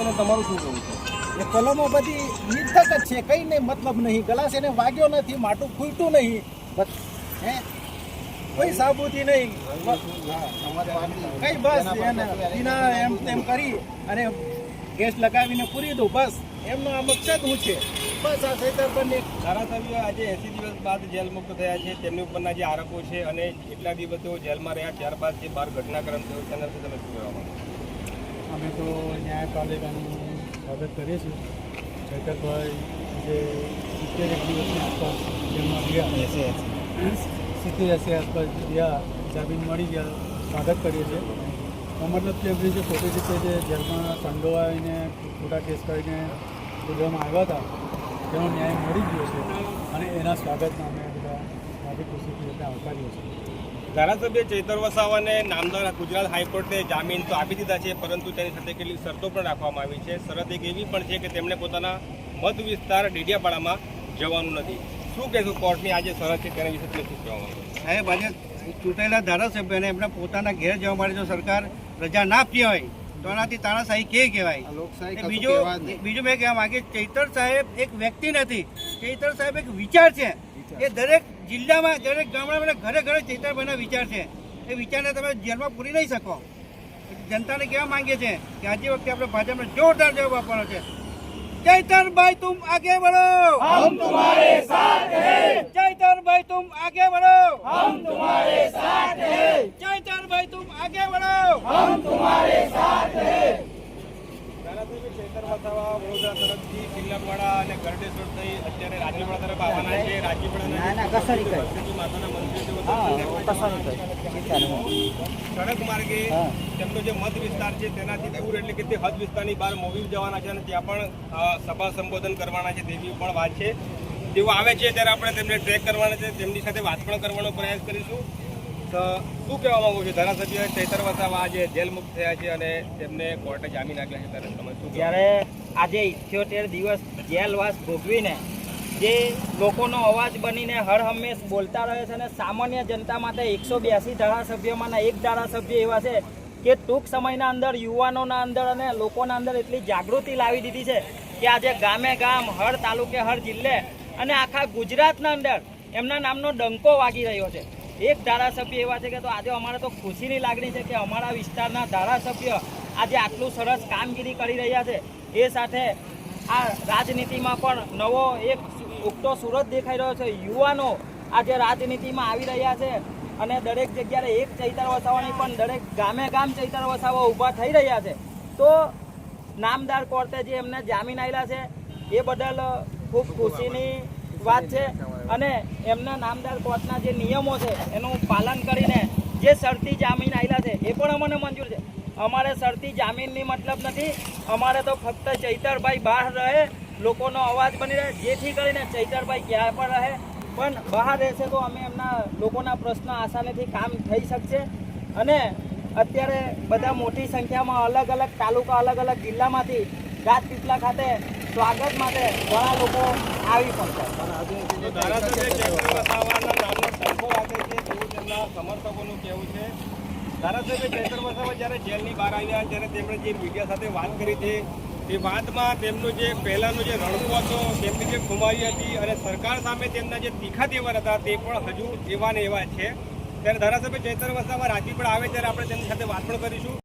લઈને તમારું શું કહેવું છે? એ કલમો બધી નિર્થક જ છે કંઈ નહીં મતલબ નહીં. ગ્લાસ એને વાગ્યો નથી માટું ખૂલતું નહીં. બસ હે? કોઈ સાબુતી નહીં. કઈ બસ એને વિના એમ તેમ કરી અને ગેસ લગાવીને પૂરી દઉં. બસ એમનો આ મકસદ હું છે? બસ આ છેતરપિંડી ધારાસભ્યો આજે એસી દિવસ બાદ જેલ મુક્ત થયા છે. તેમની ઉપરના જે આરોપો છે અને એટલા દિવસ તેઓ જેલમાં રહ્યા ત્યારબાદ જે બાર ઘટનાક્રમ થયો તેના વિશે તમે શું કહેવા માંગો અમે તો ન્યાયપાલિકાનું સ્વાગત કરીએ છીએ. શંકરભાઈ જે સિત્તેર એક દિવસની આસપાસ જેલમાં ગયા સિત્તેર એસી આસપાસ ગયા જામીન મળી ગયા સ્વાગત કરીએ છીએ. તો મતલબ કે એમની જે ખોટી રીતે જે જેલમાં સંડોવાઈને ખોટા કેસ કરીને ગુજરાતમાં આવ્યા હતા તેનો ન્યાય મળી ગયો છે. અને એના સ્વાગતમાં અમે બધા મારી ખુશીથી રીતે આવકારીએ છીએ ધારાસભ્ય ચૈતર વસાવાને નામદાર ગુજરાત હાઈકોર્ટે જામીન તો આપી દીધા છે પરંતુ તેની સાથે કેટલીક શરતો પણ રાખવામાં આવી છે. શરત એક એવી પણ છે કે તેમણે પોતાના મત વિસ્તાર ડેડિયાપાડામાં જવાનું નથી. શું કહેશું કોર્ટની આજે શરત છે તેના વિશે તમે શું કહેવા સાહેબ આજે ચૂંટાયેલા ધારાસભ્યને એમના પોતાના ઘેર જવા માટે જો સરકાર રજા ના આપી હોય તો એનાથી તાનાશાહી કે કહેવાય? બીજું બીજું મેં કહેવા માંગે ચૈતર સાહેબ એક વ્યક્તિ નથી. ચૈતર સાહેબ એક વિચાર છે. એ દરેક જિલ્લામાં દરેક ગામડામાં ઘરે ઘરે ચેતરભાઈના વિચાર છે. એ વિચારને તમે જેલમાં પૂરી નહીં શકો. જનતાને કેવા માંગે છે કે આજે વખતે આપણે ભાજપને જોરદાર જવાબ આપવાનો છે. ચૈતનભાઈ તું આગે બળો ચૈતન વડોદરા તરફથી કિલ્લાપાડા અને ગરડેશ્વર થઈ અત્યારે રાજપીપળા તરફ આવવાના છે. માતાના મંદિર સડક માર્ગે તેમનો જે મત વિસ્તાર છે તેનાથી દૂર એટલે કે તે હદ વિસ્તારની બહાર મોવી જવાના છે અને ત્યાં પણ સભા સંબોધન કરવાના છે તેવી પણ વાત છે. તેઓ આવે છે ત્યારે આપણે તેમને ટ્રેક કરવાના છે. તેમની સાથે વાત પણ કરવાનો પ્રયાસ કરીશું. તો શું કહેવા માંગુ છું? ધારાસભ્ય ચૈતર વસાવા આજે જેલ મુક્ત થયા છે અને તેમને કોર્ટે જામીન આપ્યા છે. ત્યારે તમે શું જ્યારે આજે ઇઠ્યોતેર દિવસ જેલવાસ ભોગવીને જે લોકોનો અવાજ બનીને હર હંમેશ બોલતા રહે છે અને સામાન્ય જનતા માટે એકસો બ્યાસી ધારાસભ્યોમાંના એક ધારાસભ્ય એવા છે કે ટૂંક સમયના અંદર, યુવાનોના અંદર અને લોકોના અંદર એટલી જાગૃતિ લાવી દીધી છે કે આજે ગામે ગામ, હર તાલુકે, હર જિલ્લે અને આખા ગુજરાતના અંદર એમના નામનો ડંકો વાગી રહ્યો છે. એક ધારાસભ્ય એવા છે કે તો આજે અમારે તો ખુશીની લાગણી છે કે અમારા વિસ્તારના ધારાસભ્ય આજે આટલું સરસ કામગીરી કરી રહ્યા છે. એ સાથે આ રાજનીતિમાં પણ નવો એક ઉગતો સુરત દેખાઈ રહ્યો છે. યુવાનો આજે રાજનીતિમાં આવી રહ્યા છે અને દરેક જગ્યાએ એક ચૈતર વસાવાની પણ દરેક ગામે ગામ ચૈતર વસાવા ઊભા થઈ રહ્યા છે. તો નામદાર કોર્ટે જે એમને જામીન આવેલા છે. એ બદલ ખૂબ ખુશીની વાત છે અને એમના નામદાર કોર્ટના જે નિયમો છે એનું પાલન કરીને જે શરતી જામીન આવેલા છે, એ પણ અમને મંજૂર છે. અમારે શરતી જામીનની મતલબ નથી. અમારે તો ફક્ત ચૈતરભાઈ બહાર રહે લોકોનો અવાજ બની રહે જેથી કરીને ચૈતરભાઈ ક્યાં પણ રહે. પણ બહાર રહેશે તો અમે એમના લોકોના પ્રશ્ન આસાનીથી કામ થઈ શકશે. અને અત્યારે બધા મોટી સંખ્યામાં અલગ અલગ તાલુકા અલગ અલગ જિલ્લામાંથી રાજપીપળા ખાતે સ્વાગત માટે ઘણા લોકો આવી પહોંચ્યા સમર્થકોનું કહેવું છે. ધારાસભ્ય ચૈતર વસાવા જ્યારે જેલની બહાર આવ્યા ત્યારે તેમણે જે મીડિયા સાથે વાત કરી હતી એ વાતમાં તેમનો જે પહેલાંનો જે રણકો હતો, તેમની જે ખુમારી હતી અને સરકાર સામે તેમના જે તીખા તેવર હતા, તે પણ હજુ એવા એવા છે. ત્યારે ધારાસભ્ય ચૈતર વસાવા પણ આવે, ત્યારે આપણે તેમની સાથે વાત પણ કરીશું.